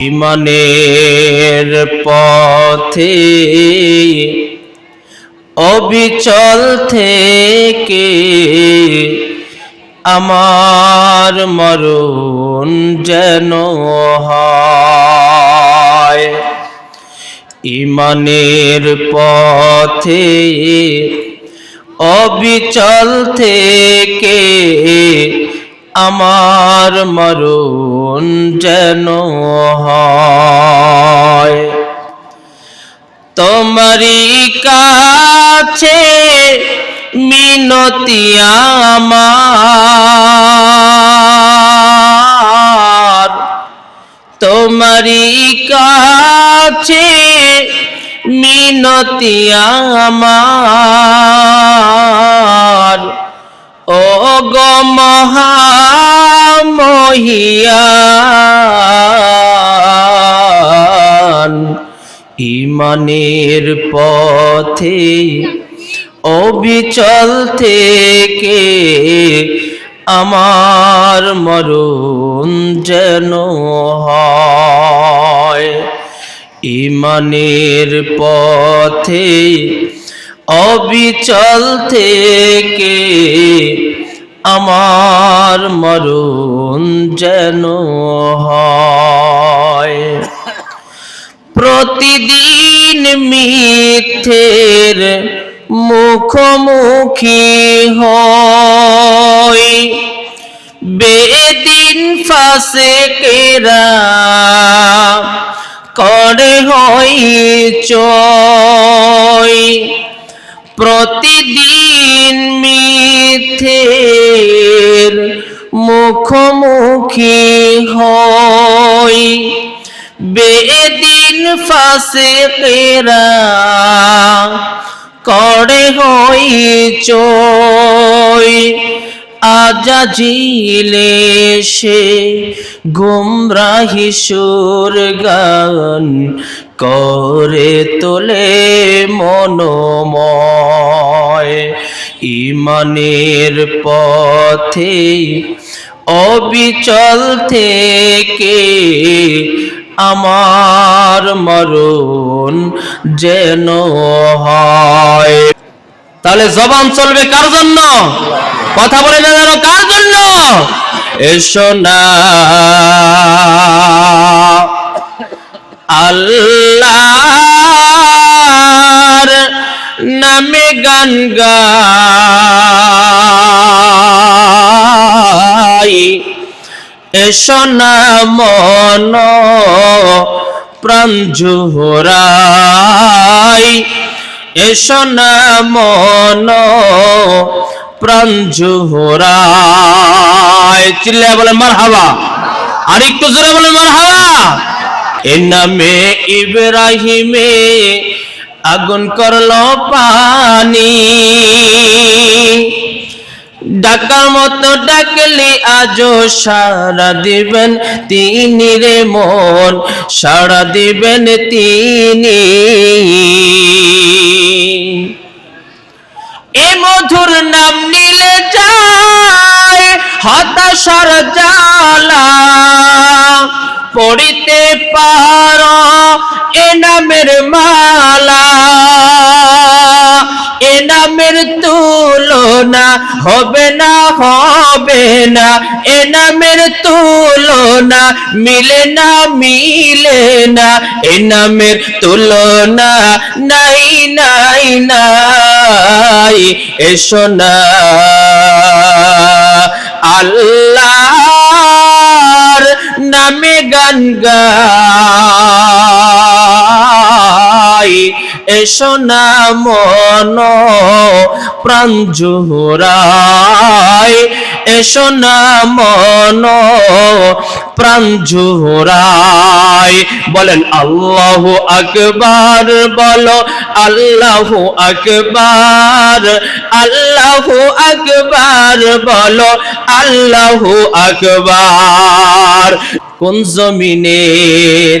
ইমানের পথে অবিচল থেকে আমার মরণ যেন ইমানের পথে অবিচল থেকে আমার মরণ যেন তোমারই কাছে মিনতি আমার। তোমারই কাছে মিনতি আমার। গো মহামহিয়ান। ইমানের পথে অবিচল থেকে আমার মরণ যেন হয়। ইমানের পথে অবিচল থেকে আমার মরণ যেন হয়। প্রতিদিন মিথ্যের মুখোমুখি হয় বেদিন ফাঁসে কেরা করে হই চয়। প্রতিদিন মিথ্যের মুখোমুখি হয় বেদিন ফাঁসে কেরা করে হই চয় আজাজিলে সে গুমরাহি সুর গান করে তোলে মনোময়, ইমানের পথে অবিচল থেকে আমার মরণ যেন হয়। তাহলে জবান চলবে কার জন্য? কথা বলে না জানো কার জন্য? এসো না। আল্লাহর নামে গান গাই এসো না মন প্রাণ জোহরাই। এসো না মন প্রাণ জোহরাই। চিল্লায় বলে মার হাওয়া আর একটু জোরে বলে মার হাওয়া এর নামে ইব্রাহিমে আগুন করল পানি। ডাকার মতো ডাকলে আজও সারা দিবেন তিনি রে মন সারা দিবেন তিনি। এ মধুর নাম নিলে যায়, হতাশার জালা পড়িতে পারো, এ নামের মালা নামের তুলনা হবে না হবে না। এ নামের তুলনা মিলে না মিলে না। এ নামের তুলনা নাই নাই নাই। এসো না। আল্লাহর নামে গান গাই এসো না মন প্রাণ জোহরাই এসো না মন প্রাণ জোহরাই বলেন, আল্লাহ আকবার, বলো, আল্লাহ আকবার আল্লাহ আকবার, বলো, আল্লাহ আকবার। কোন জমিনের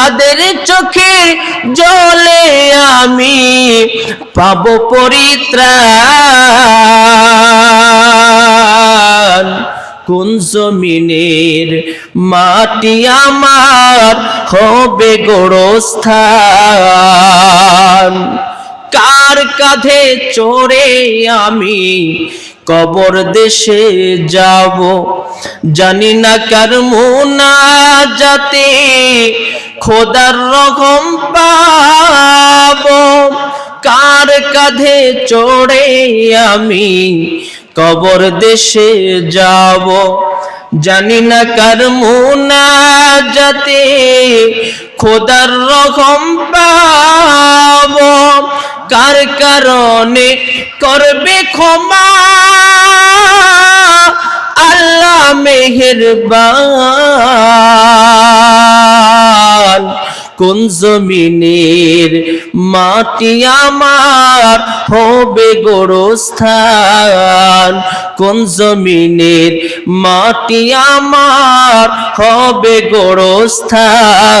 কাদের চোখে জলে আমি পাব পরিত্রাণ। কোন জমিনের মাটি আমার হবে গোরস্থান? কার কাঁধে চড়ে আমি কবর দেশে যাব। জানি না কার মোনা যাতে খোদার রকম পাব। কার কাঁধে চড়ে আমি কবর দেশে যাব। জানি না কার মোনা যাতে খোদার রকম পাব। কার কারণে করবে ক্ষমা। আল্লাহ মেহেরবান। কোন জমিনের মাটি আমার হবে গোরস্থান? কোন জমিনের মাটি আমার হবে গোরস্থান?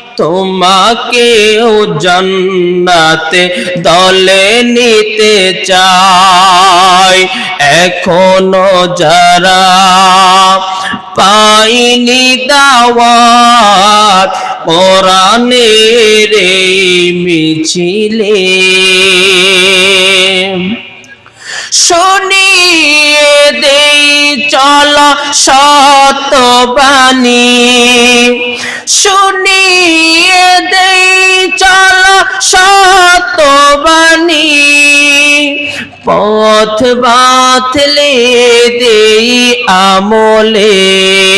তোমাকেও জান্নাতে দলে নিতে চাই। এখনও যারা পাইনি দাওয়াত এই মিছিলে শুনিয়ে দেই চল শতবাণী শুনিয়ে দেই চল শতবাণী পথ বাতলে দেই আমলের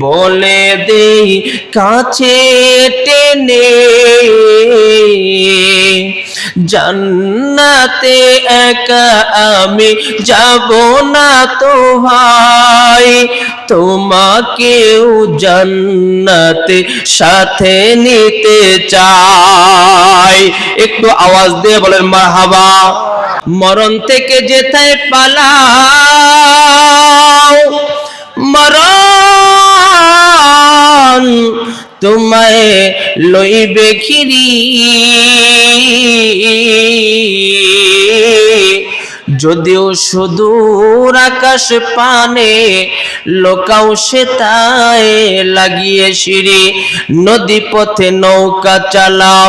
বলে দেই কাছে টেনে। জান্নাতে একা আমি যাব না তো ভাই। তোমাকেও জান্নাতে সাথে নিতে চাই। একটু আওয়াজ দিয়ে বলেন, মারহাবা। মরণ থেকে যেথায় পালাও, মরণ তোমায় লইবে খিরি। যদিও সুদূর আকাশ পানে লোকাও সে তাই লাগিয়ে সিঁড়ি, নদী পথে নৌকা চালাও।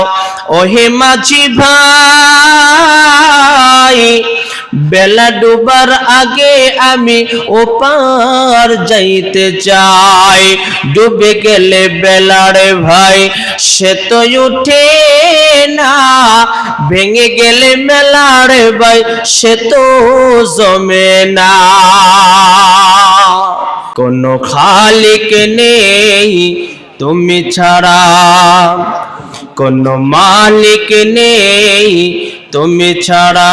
ওহে মাঝি ভাই বেলা ডুবার আগে আমি ওপার যাইতে চাই। ডুবে গেলে বেলারে ভাই, সে তো উঠে না। ভেঙে গেলে মেলারে ভাই, সে তো জমে না। কোনো খালিক নেই তুমি ছাড়া। কোনো মালিক নেই তুমি ছাড়া।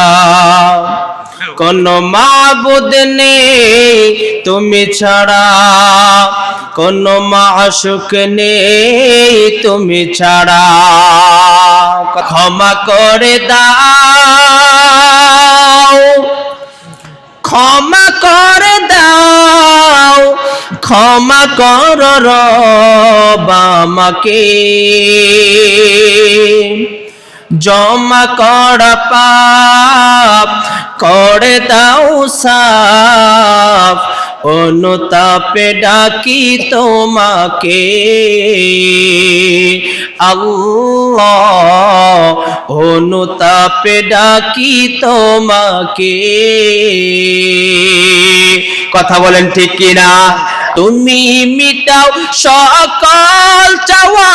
কোনো মাবুদ নেই তুমি ছাড়া। কোনো মাসুক নেই তুমি ছাড়া। ক্ষমা করে দাও। ক্ষমা কর আমাকে। জমা করা পাপ, করে দাও সাফ, অনুতাপে ডাকি তোমাকে। আল্লাহ, অনুতাপে ডাকি তোমাকে। কথা বলেন ঠিক কিনা? তুমি মিটাও সকল চাওয়া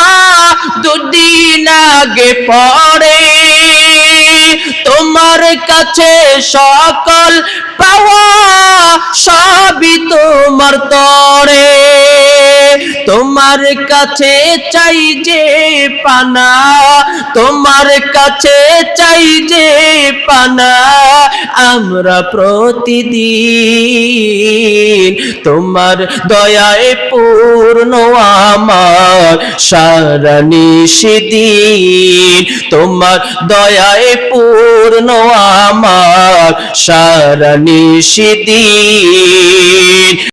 দুদিন আগে পরে। তোমার কাছে সকল পাওয়া সবই তোমার তরে। তোমার কাছে চাই যে পানা, তোমার কাছে চাই যে পানা, আমরা প্রতিদিন তোমার দয়ায় পূর্ণ, আমার সারা নিষিদিন তোমার দয়ায় পূর্ণ, আমার সারা নিষিদিন